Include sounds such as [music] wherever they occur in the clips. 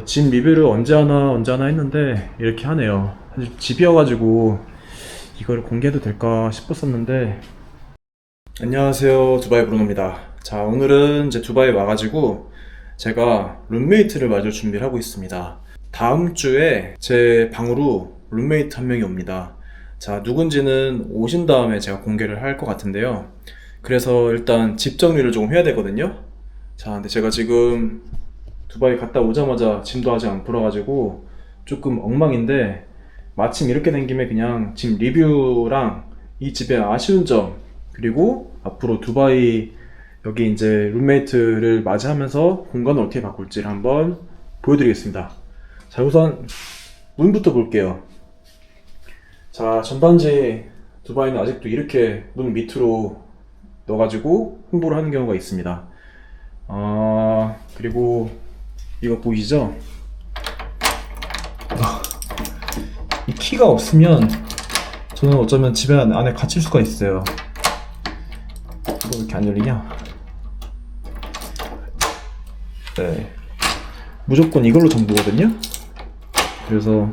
자, 집 리뷰를 언제 하나 언제 하나 했는데 이렇게 하네요. 사실 집이어가지고 이걸 공개해도 될까 싶었었는데 안녕하세요 두바이 브루노입니다. 자 오늘은 이제 두바이 와가지고 제가 룸메이트를 맞을 준비를 하고 있습니다. 다음 주에 제 방으로 룸메이트 한 명이 옵니다. 자 누군지는 오신 다음에 제가 공개를 할 것 같은데요. 그래서 일단 집 정리를 조금 해야 되거든요. 자 근데 제가 지금 두바이 갔다 오자마자 짐도 아직 안 풀어가지고 조금 엉망인데 마침 이렇게 된 김에 그냥 집 리뷰랑 이 집의 아쉬운 점 그리고 앞으로 두바이 여기 이제 룸메이트를 맞이하면서 공간을 어떻게 바꿀지를 한번 보여드리겠습니다. 자 우선 문부터 볼게요. 자 전단지 두바이는 아직도 이렇게 문 밑으로 넣어가지고 홍보를 하는 경우가 있습니다. 아 그리고 이거 보이시죠? 아, 이 키가 없으면 저는 어쩌면 집에 안- 안에 갇힐 수가 있어요. 왜 이렇게 안 열리냐? 네. 무조건 이걸로 전부거든요? 그래서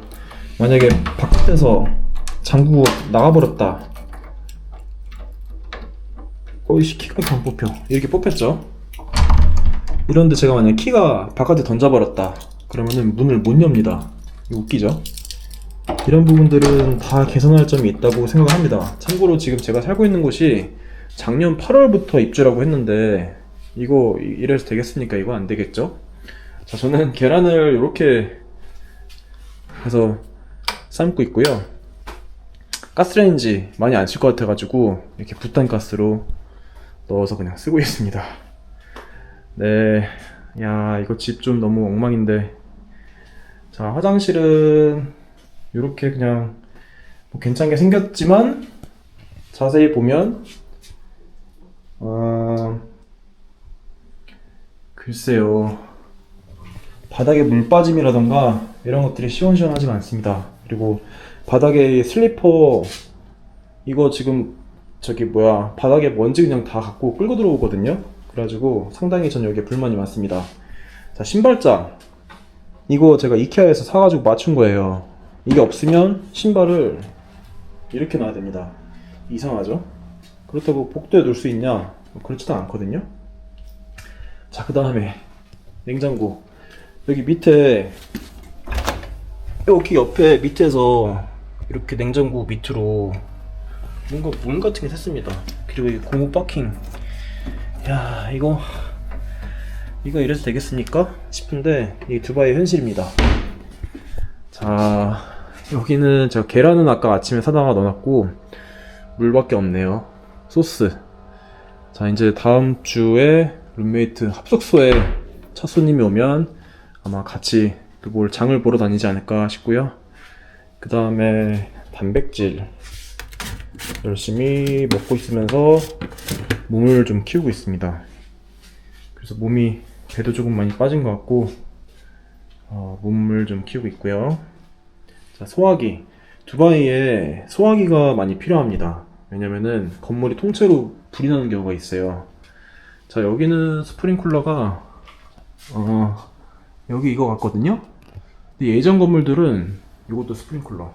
만약에 바깥에서 장구 나가버렸다. 어이씨, 키가 안 뽑혀. 이렇게 뽑혔죠? 이런데 제가 만약 키가 바깥에 던져버렸다. 그러면은 문을 못 엽니다. 웃기죠? 이런 부분들은 다 개선할 점이 있다고 생각합니다. 참고로 지금 제가 살고 있는 곳이 작년 8월부터 입주라고 했는데 이거 이- 이래서 되겠습니까? 이거 안 되겠죠? 자, 저는 계란을 이렇게 해서 삶고 있고요. 가스레인지 많이 안 쓸 것 같아가지고 이렇게 부탄 가스로 넣어서 그냥 쓰고 있습니다. 네, 야 이거 집 좀 너무 엉망인데. 자 화장실은 이렇게 그냥 뭐 괜찮게 생겼지만 자세히 보면 어, 글쎄요 바닥에 물 빠짐이라던가 이런 것들이 시원시원하지가 않습니다. 그리고 바닥에 슬리퍼 이거 지금 저기 뭐야 바닥에 먼지 그냥 다 갖고 끌고 들어오거든요. 그래가지고 상당히 전 여기에 불만이 많습니다. 자 신발장 이거 제가 이케아에서 사가지고 맞춘 거예요. 이게 없으면 신발을 이렇게 놔야 됩니다. 이상하죠? 그렇다고 복도에 놓을 수 있냐? 뭐 그렇지도 않거든요. 자, 그 다음에 냉장고. 여기 밑에 여기 옆에 밑에서 이렇게 냉장고 밑으로 뭔가 문 같은 게 샜습니다. 그리고 이 고무 파킹. 야, 이거 이거 이래서 되겠습니까? 싶은데 이 두바이 현실입니다. 자 여기는 제가 계란은 아까 아침에 사다가 넣어놨고 물밖에 없네요. 소스. 자 이제 다음 주에 룸메이트 합숙소에 첫 손님이 오면 아마 같이 또뭘 장을 보러 다니지 않을까 싶고요. 그 다음에 단백질 열심히 먹고 있으면서 몸을 좀 키우고 있습니다. 그래서 몸이 배도 조금 많이 빠진 것 같고 어, 몸을 좀 키우고 있고요. 자 소화기 두바이에 소화기가 많이 필요합니다. 왜냐면은 건물이 통째로 불이 나는 경우가 있어요. 자 여기는 스프링쿨러가 어, 여기 이거 같거든요. 근데 예전 건물들은 이것도 스프링쿨러.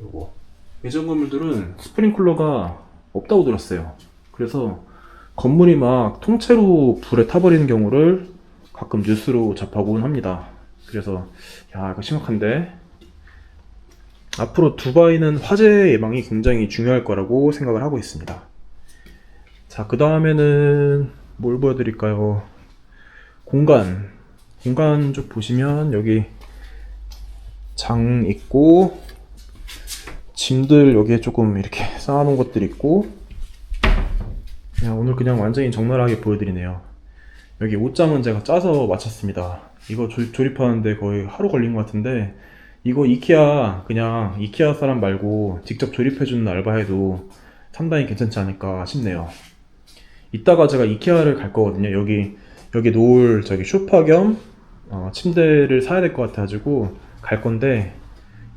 요거 예전 건물들은 스프링쿨러가 없다고 들었어요. 그래서 건물이 막 통째로 불에 타버리는 경우를 가끔 뉴스로 접하곤 합니다. 그래서 야 이거 심각한데 앞으로 두바이는 화재 예방이 굉장히 중요할 거라고 생각을 하고 있습니다. 자, 그 다음에는 뭘 보여드릴까요? 공간. 공간 쪽 보시면 여기 장 있고 짐들 여기에 조금 이렇게 [laughs] 쌓아놓은 것들 있고 야, 오늘 그냥 완전히 적나라하게 보여드리네요. 여기 옷장은 제가 짜서 마쳤습니다. 이거 조, 조립하는데 거의 하루 걸린 것 같은데 이거 이케아 그냥 이케아 사람 말고 직접 조립해주는 알바해도 상당히 괜찮지 않을까 싶네요. 이따가 제가 이케아를 갈 거거든요. 여기 여기 놓을 저기 쇼파 겸 어, 침대를 사야 될 것 같아가지고 갈 건데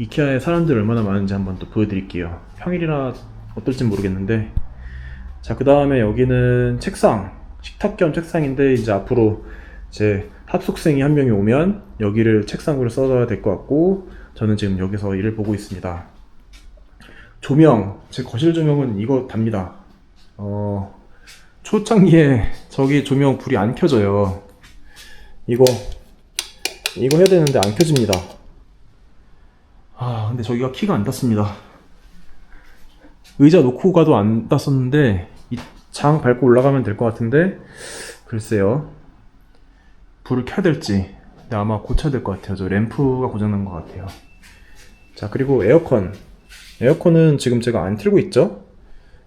이케아에 사람들 얼마나 많은지 한번 또 보여드릴게요. 평일이라 어떨진 모르겠는데 자 그 다음에 여기는 책상 식탁 겸 책상인데 이제 앞으로 이제 합숙생이 한 명이 오면 여기를 책상으로 써줘야 될 것 같고 저는 지금 여기서 일을 보고 있습니다. 조명, 제 거실 조명은 이거 답니다. 어, 초창기에 저기 조명 불이 안 켜져요. 이거, 이거 해야 되는데 안 켜집니다. 아, 근데 저기가 키가 안 닿습니다. 의자 놓고 가도 안 닿았었는데, 이 장 밟고 올라가면 될 것 같은데, 글쎄요. 불을 켜야 될지, 근데 아마 고쳐야 될 것 같아요. 저 램프가 고장난 것 같아요. 자, 그리고 에어컨. 에어컨은 지금 제가 안 틀고 있죠?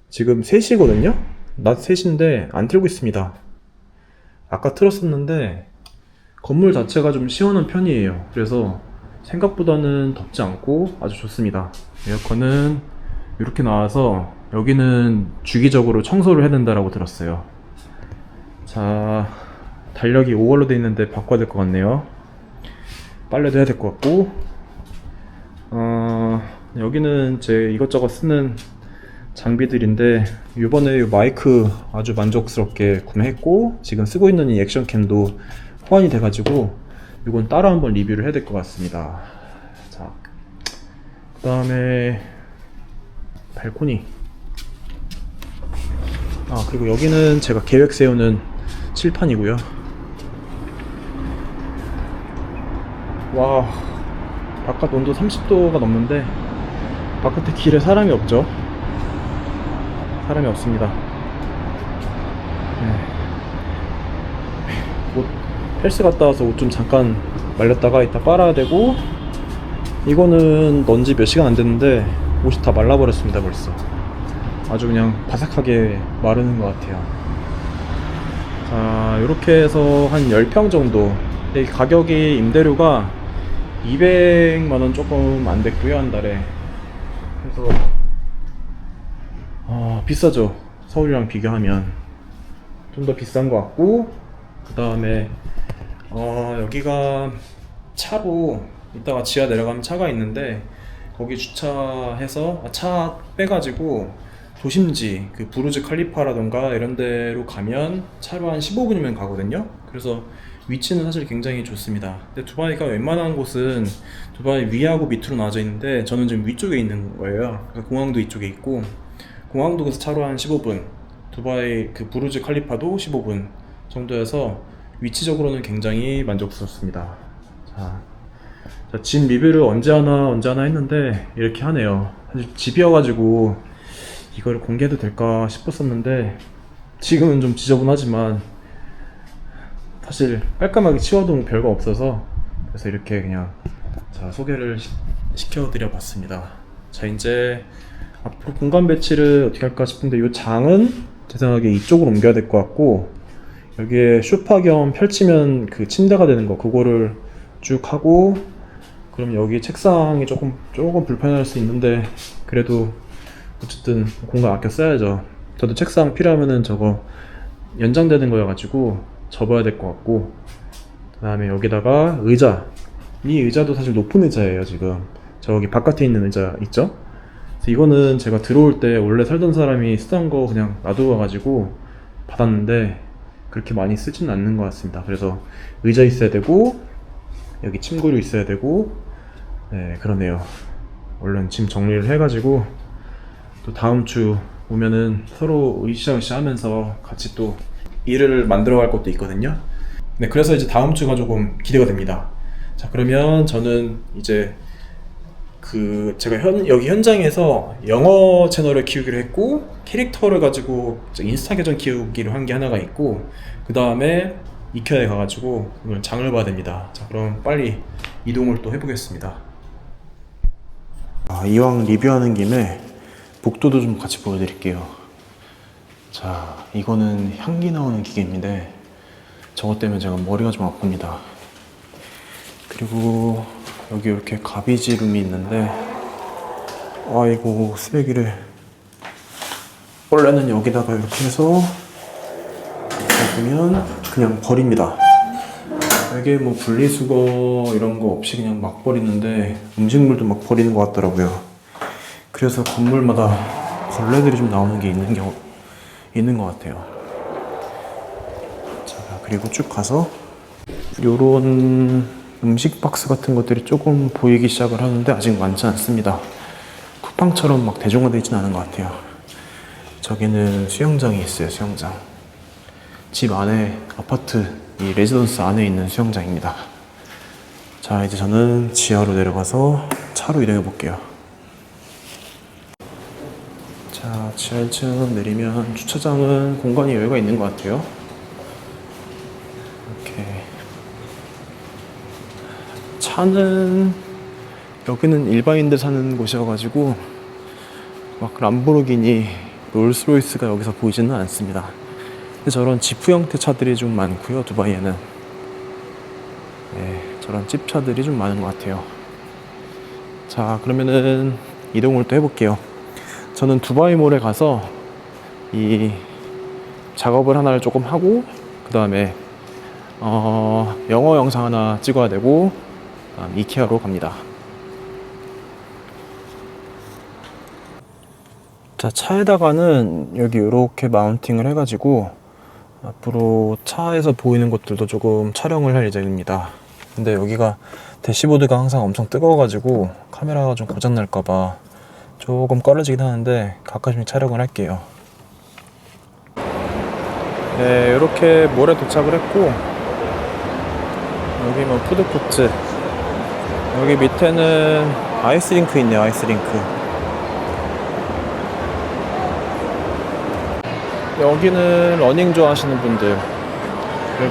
지금 3시거든요? 낮 3시인데 안 틀고 있습니다. 아까 틀었었는데 건물 자체가 좀 시원한 편이에요. 그래서 생각보다는 덥지 않고 아주 좋습니다. 에어컨은 이렇게 나와서 여기는 주기적으로 청소를 해야 된다고 들었어요. 자, 달력이 5월로 돼 있는데 바꿔야 될 것 같네요. 빨래도 해야 될 것 같고, 어, 여기는 제 이것저것 쓰는 장비들인데 이번에 이 마이크 아주 만족스럽게 구매했고 지금 쓰고 있는 이 액션캠도 호환이 돼가지고 이건 따로 한번 리뷰를 해야 될 것 같습니다. 자, 그 다음에 발코니. 아 그리고 여기는 제가 계획 세우는 칠판이고요. 와, 바깥 온도 30도가 넘는데 바깥에 길에 사람이 없죠. 사람이 없습니다. 네. 옷 헬스 갔다 와서 옷 좀 잠깐 말렸다가 이따 빨아야 되고 이거는 넌지 몇 시간 안 됐는데 옷이 다 말라버렸습니다 벌써. 아주 그냥 바삭하게 마르는 것 같아요. 자 이렇게 해서 한 10평 정도. 가격이 임대료가 200만원 조금 안 됐고요 한 달에. 그래서 아 비싸죠. 서울이랑 비교하면. 좀 더 비싼 것 같고 그 다음에 어 여기가 차로 이따가 지하 내려가면 차가 있는데 거기 주차해서 아, 차 빼가지고 도심지 그 부르즈 칼리파라던가 이런 데로 가면 차로 한 15분이면 가거든요. 그래서 위치는 사실 굉장히 좋습니다. 근데 두바이가 웬만한 곳은 두바이 위하고 밑으로 나눠져 있는데 저는 지금 위쪽에 있는 거예요. 그래서 공항도 이쪽에 있고 공항도 그래서 차로 한 15분 두바이 그 부르즈 칼리파도 15분 정도여서 위치적으로는 굉장히 만족스럽습니다. 자, 자, 집 리뷰를 언제 하나 언제 하나 했는데 이렇게 하네요. 사실 집이어가지고 이걸 공개해도 될까 싶었었는데 지금은 좀 지저분하지만 사실 깔끔하게 치워도 뭐 별거 없어서 그래서 이렇게 그냥 자 소개를 시, 시켜드려 봤습니다. 자 이제 앞으로 공간 배치를 어떻게 할까 싶은데 이 장은 제 생각에 이쪽으로 옮겨야 될 것 같고 여기에 쇼파 겸 펼치면 그 침대가 되는 거 그거를 쭉 하고 그럼 여기 책상이 조금 조금 불편할 수 있는데 그래도 어쨌든 공간 아껴 써야죠. 저도 책상 필요하면은 저거 연장되는 거여가지고 접어야 될 것 같고 그 다음에 여기다가 의자. 이 의자도 사실 높은 의자예요 지금. 저기 바깥에 있는 의자 있죠? 그래서 이거는 제가 들어올 때 원래 살던 사람이 쓰던 거 그냥 놔두어 가지고 받았는데 그렇게 많이 쓰지는 않는 것 같습니다 그래서 의자 있어야 되고 여기 침구류 있어야 되고 네 그러네요 얼른 짐 정리를 해가지고 또 다음 주 오면은 서로 으쌰으쌰 하면서 같이 또 일을 만들어 갈 것도 있거든요. 네, 그래서 이제 다음 주가 조금 기대가 됩니다. 자, 그러면 저는 이제 그 제가 현 여기 현장에서 영어 채널을 키우기로 했고 캐릭터를 가지고 인스타 계정 키우기로 한 게 하나가 있고 그 다음에 이케아에 가가지고 오늘 장을 봐야 됩니다. 자, 그럼 빨리 이동을 또 해보겠습니다. 아, 이왕 리뷰하는 김에 복도도 좀 같이 보여드릴게요. 자, 이거는 향기 나오는 기계인데 저것 때문에 제가 머리가 좀 아픕니다. 그리고 여기 이렇게 가비지룸이 있는데 아이고 쓰레기를 원래는 여기다가 이렇게 해서 보면 그냥 버립니다. 이게 뭐 분리수거 이런 거 없이 그냥 막 버리는데 음식물도 막 버리는 것 같더라고요. 그래서 건물마다 벌레들이 좀 나오는 게 있는 경우 있는 것 같아요. 자 그리고 쭉 가서 요런 음식 박스 같은 것들이 조금 보이기 시작을 하는데 아직 많지 않습니다. 쿠팡처럼 막 대중화되어 있지는 않은 것 같아요. 저기는 수영장이 있어요, 수영장. 집 안에 아파트, 이 레지던스 안에 있는 수영장입니다. 자, 이제 저는 지하로 내려가서 차로 이동해 볼게요. 자, 지하 1층 내리면 주차장은 공간이 여유가 있는 것 같아요. 이렇게. 차는 여기는 일반인들 사는 곳이어가지고 막 람보르기니, 롤스로이스가 여기서 보이지는 않습니다. 근데 저런 지프 형태 차들이 좀 많고요, 두바이에는. 네, 저런 찝차들이 좀 많은 것 같아요. 자, 그러면은 이동을 또 해볼게요. 저는 두바이몰에 가서 이 작업을 하나를 조금 하고 그 다음에 어, 영어 영상 하나 찍어야 되고 이케아로 갑니다. 자 차에다가는 여기 이렇게 마운팅을 해가지고 앞으로 차에서 보이는 것들도 조금 촬영을 할 예정입니다. 근데 여기가 대시보드가 항상 엄청 뜨거워가지고 카메라가 좀 고장 날까봐 조금 꺼려지긴 하는데 가끔씩 촬영을 할게요. 네, 이렇게 몰에 도착을 했고 여기 뭐 푸드코트 여기 밑에는 아이스링크 있네요, 아이스링크. 여기는 러닝 좋아하시는 분들을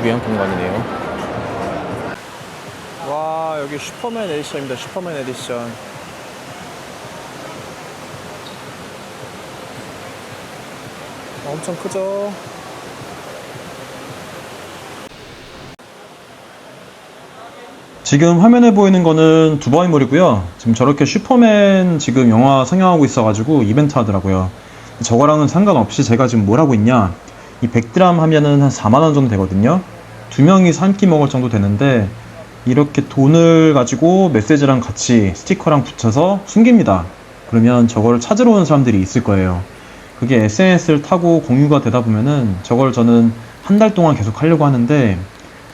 위한 공간이네요. 와, 여기 슈퍼맨 에디션입니다. 슈퍼맨 에디션. 엄청 크죠? 지금 화면에 보이는 거는 두바이 몰이고요. 지금 저렇게 슈퍼맨 지금 영화 상영하고 있어가지고 이벤트 하더라고요. 저거랑은 상관없이 제가 지금 뭘 하고 있냐. 이 100드람 하면은 한 4만원 정도 되거든요. 두 명이서 한 끼 먹을 정도 되는데, 이렇게 돈을 가지고 메시지랑 같이 스티커랑 붙여서 숨깁니다. 그러면 저걸 찾으러 오는 사람들이 있을 거예요. 그게 SNS를 타고 공유가 되다 보면은 저걸 저는 한 달 동안 계속 하려고 하는데,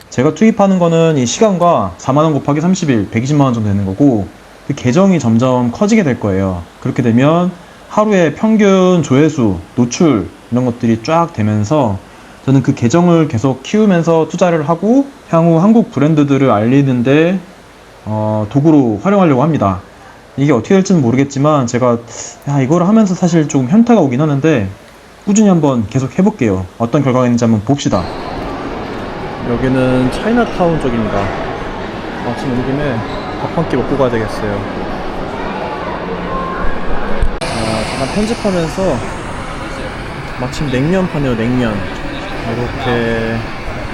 제가 투입하는 거는 이 시간과 4만원 곱하기 30일, 120만원 정도 되는 거고, 그 계정이 점점 커지게 될 거예요. 그렇게 되면 하루에 평균 조회수, 노출, 이런 것들이 쫙 되면서 저는 그 계정을 계속 키우면서 투자를 하고 향후 한국 브랜드들을 알리는데 어, 도구로 활용하려고 합니다. 이게 어떻게 될지는 모르겠지만 제가 야, 이걸 하면서 사실 좀 현타가 오긴 하는데 꾸준히 한번 계속 해볼게요. 어떤 결과가 있는지 한번 봅시다. 여기는 차이나타운 쪽입니다. 마침 온 김에 밥 한 끼 먹고 가야 되겠어요. 아, 잠깐 편집하면서 마침 냉면 파네요, 냉면. 이렇게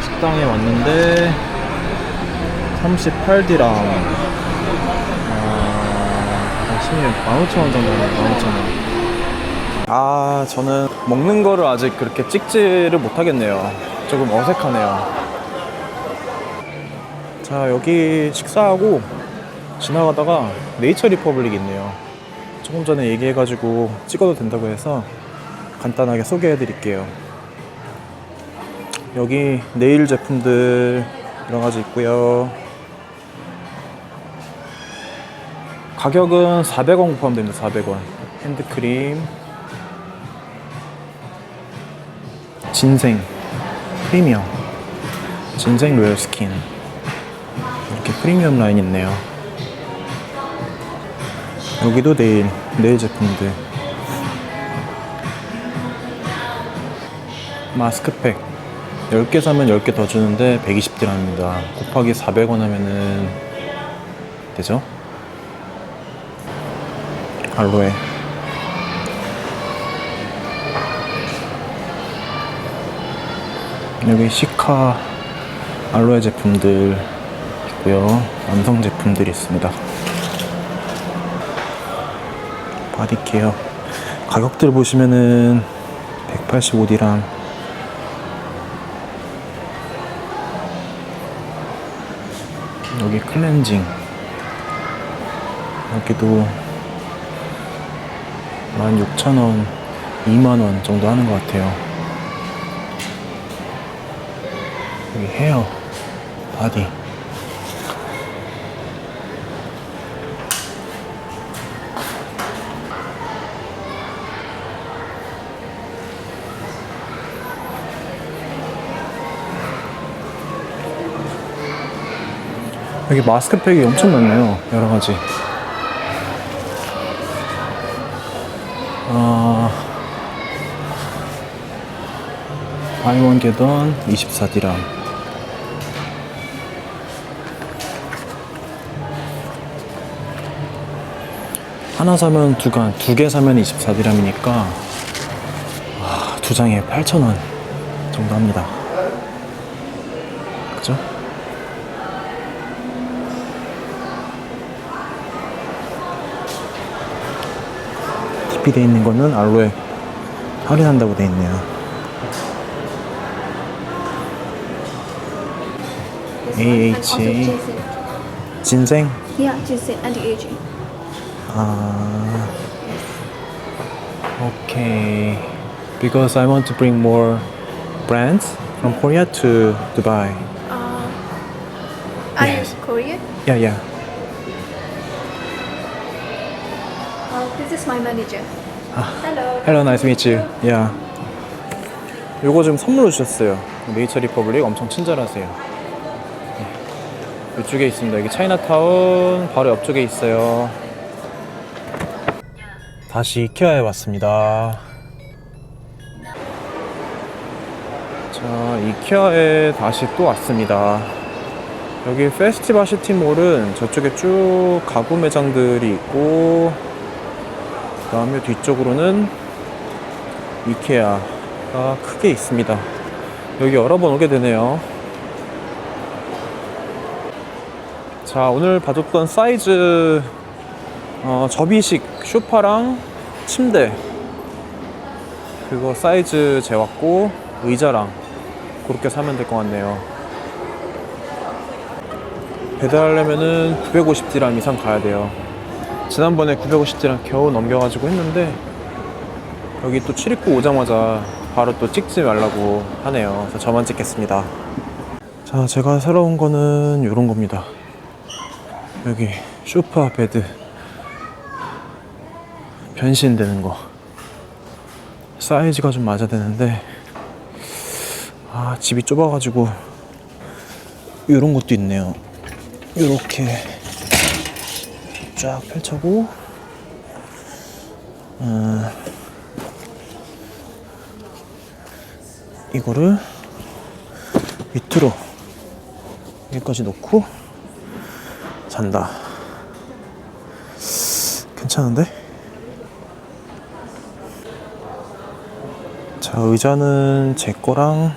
식당에 왔는데 38디람. 아, 16,000원 정도네요, 15,000원. 아, 저는 먹는 거를 아직 그렇게 찍지를 못하겠네요. 조금 어색하네요. 자 여기 식사하고 지나가다가 네이처 리퍼블릭 있네요. 조금 전에 얘기해가지고 찍어도 된다고 해서 간단하게 소개해 드릴게요. 여기 네일 제품들 여러 가지 있고요. 가격은 400원 포함됩니다 400원. 핸드크림 진생 프리미엄 진생 로열 스킨 이렇게 프리미엄 라인 있네요. 여기도 네일, 네일 제품들. 마스크팩. 10개 사면 10개 더 주는데 120디람입니다. 곱하기 400원 하면은 되죠? 알로에. 여기 시카 알로에 제품들 있고요. 남성 제품들이 있습니다. 바디케어 가격들 보시면은 185디람 여기 클렌징 여기도 16,000원 2만원 정도 하는 것 같아요 여기 헤어 바디. 여기 마스크팩이 엄청 많네요. 여러 가지. 아, 아이원 게던 24디람. 하나 사면 두 간, 두 개 사면 24디람이니까 아, 두 장에 8,000원 정도 합니다. TP 돼 있는 거는 알로에 할인한다고 돼 있네요. Also AHA ginseng. 진생 Yeah, ginseng anti-aging. 아 okay because I want to bring more brands from Korea to Dubai. Uh, are Yes. you Korean? Yeah yeah. This is my manager. Hello. Hello, nice to meet you. Yeah. 요거 지금 선물로 주셨어요. 네이처 리퍼블릭 엄청 친절하세요. 네. 이쪽에 있습니다. 여기 차이나타운 바로 옆쪽에 있어요. 다시 이케아에 왔습니다. 자, 이케아에 다시 또 왔습니다. 여기 페스티벌 시티몰은 저쪽에 쭉 가구 매장들이 있고 그 다음에 뒤쪽으로는 이케아가 크게 있습니다. 여기 여러 번 오게 되네요. 자, 오늘 봐줬던 사이즈 어, 접이식 쇼파랑 침대 그거 사이즈 재왔고 의자랑 그렇게 사면 될 것 같네요. 배달하려면은 950디람 이상 가야 돼요. 지난번에 950디랑 겨우 넘겨가지고 했는데 여기 또 출입구 오자마자 바로 또 찍지 말라고 하네요. 그래서 저만 찍겠습니다. 자, 제가 새로 운 거는 이런 겁니다. 여기 소파 베드 변신되는 거 사이즈가 좀 맞아야 되는데 아 집이 좁아가지고 이런 것도 있네요. 이렇게 쫙 펼쳐고 음, 이거를 밑으로 여기까지 놓고 잔다. 괜찮은데? 자 의자는 제 거랑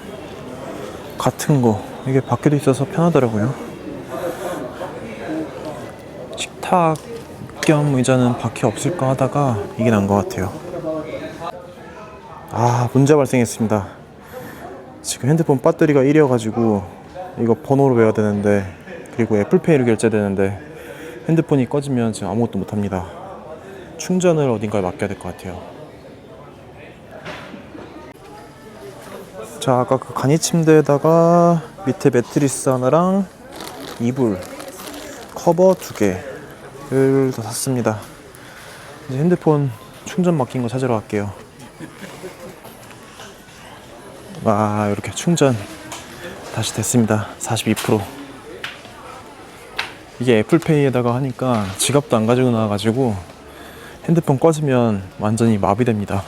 같은 거. 이게 밖에도 있어서 편하더라고요. 식탁 겸 의자는 밖에 없을까 하다가 이게 난 것 같아요. 아, 문제 발생했습니다. 지금 핸드폰 배터리가 1이어가지고 이거 번호로 외워야 되는데 그리고 애플페이로 결제되는데 핸드폰이 꺼지면 지금 아무것도 못합니다. 충전을 어딘가에 맡겨야 될 것 같아요. 자, 아까 그 간이 침대에다가 밑에 매트리스 하나랑 이불 커버 두개 를더 샀습니다. 이제 핸드폰 충전 맡긴 거 찾으러 갈게요. 와, 이렇게 충전 다시 됐습니다. 42%. 이게 애플페이에다가 하니까 지갑도 안 가지고 나와가지고 핸드폰 꺼지면 완전히 마비됩니다.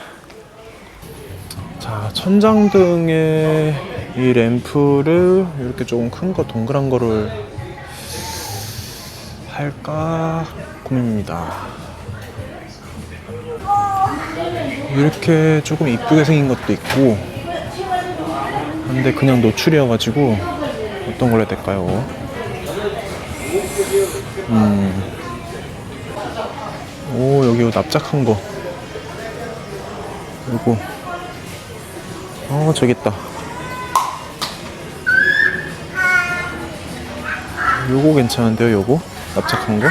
자, 천장등에 이 램프를 이렇게 조금 큰 거 동그란 거를 할까 고민입니다. 이렇게 조금 이쁘게 생긴 것도 있고, 근데 그냥 노출이어가지고 어떤 걸로 해야 될까요? 음, 오 여기 납작한 거, 요거, 어 저기 있다. 요거 괜찮은데요, 요거? 납작한 거?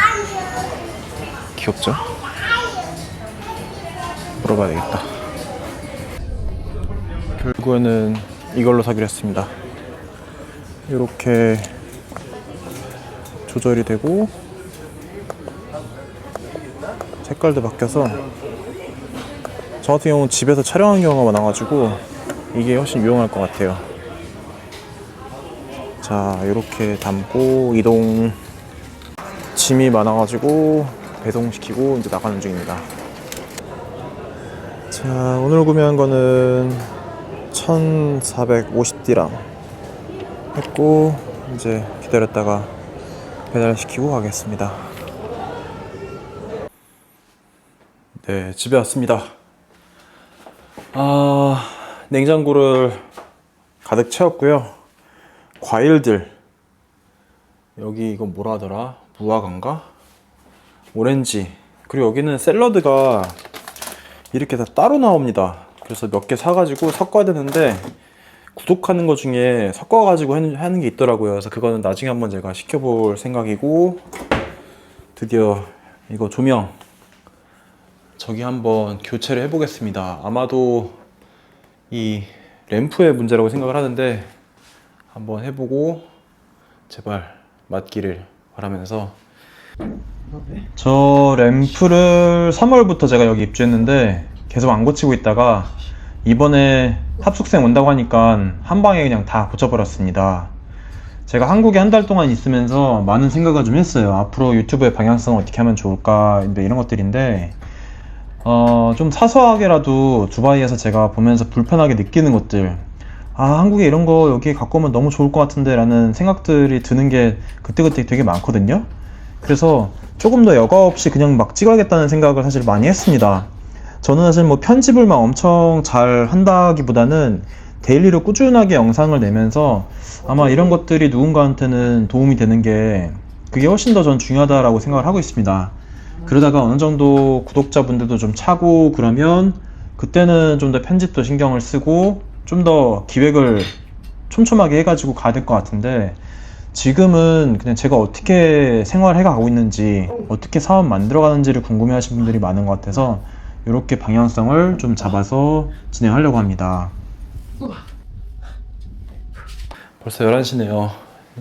귀엽죠? 물어봐야 되겠다. 결국에는 이걸로 사기로 했습니다. 이렇게 조절이 되고 색깔도 바뀌어서 저 같은 경우는 집에서 촬영하는 경우가 많아가지고 이게 훨씬 유용할 것 같아요. 자, 이렇게 담고 이동. 짐이 많아가지고 배송시키고 이제 나가는 중입니다. 자, 오늘 구매한 거는 1,450디람 했고 이제 기다렸다가 배달시키고 가겠습니다. 네, 집에 왔습니다. 아, 냉장고를 가득 채웠고요. 과일들 여기 이건 뭐라 하더라? 무화과인가? 오렌지 그리고 여기는 샐러드가 이렇게 다 따로 나옵니다. 그래서 몇 개 사가지고 섞어야 되는데 구독하는 것 중에 섞어가지고 하는, 게 있더라고요. 그래서 그거는 나중에 한번 제가 시켜볼 생각이고 드디어 이거 조명 저기 한번 교체를 해보겠습니다. 아마도 이 램프의 문제라고 생각을 하는데 한번 해보고 제발 맞기를 바라면서 저 램프를 3월부터 제가 여기 입주했는데 계속 안 고치고 있다가 이번에 합숙생 온다고 하니까 한 방에 그냥 다 고쳐버렸습니다. 제가 한국에 한 달 동안 있으면서 많은 생각을 좀 했어요. 앞으로 유튜브의 방향성을 어떻게 하면 좋을까 이제 이런 것들인데 어, 좀 사소하게라도 두바이에서 제가 보면서 불편하게 느끼는 것들 아 한국에 이런 거 여기 갖고 오면 너무 좋을 것 같은데 라는 생각들이 드는 게 그때그때 되게 많거든요. 그래서 조금 더 여과 없이 그냥 막 찍어야겠다는 생각을 사실 많이 했습니다. 저는 사실 뭐 편집을 막 엄청 잘 한다기보다는 데일리로 꾸준하게 영상을 내면서 아마 이런 것들이 누군가한테는 도움이 되는 게 그게 훨씬 더 전 중요하다라고 생각을 하고 있습니다. 그러다가 어느 정도 구독자분들도 좀 차고 그러면 그때는 좀 더 편집도 신경을 쓰고 좀 더 기획을 촘촘하게 해가지고 가야 될 것 같은데 지금은 그냥 제가 어떻게 생활해 가고 있는지 어떻게 사업 만들어 가는지를 궁금해 하신 분들이 많은 것 같아서 이렇게 방향성을 좀 잡아서 진행하려고 합니다. 벌써 11시네요.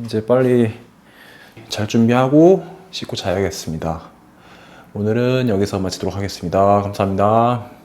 이제 빨리 잘 준비하고 씻고 자야겠습니다. 오늘은 여기서 마치도록 하겠습니다. 감사합니다.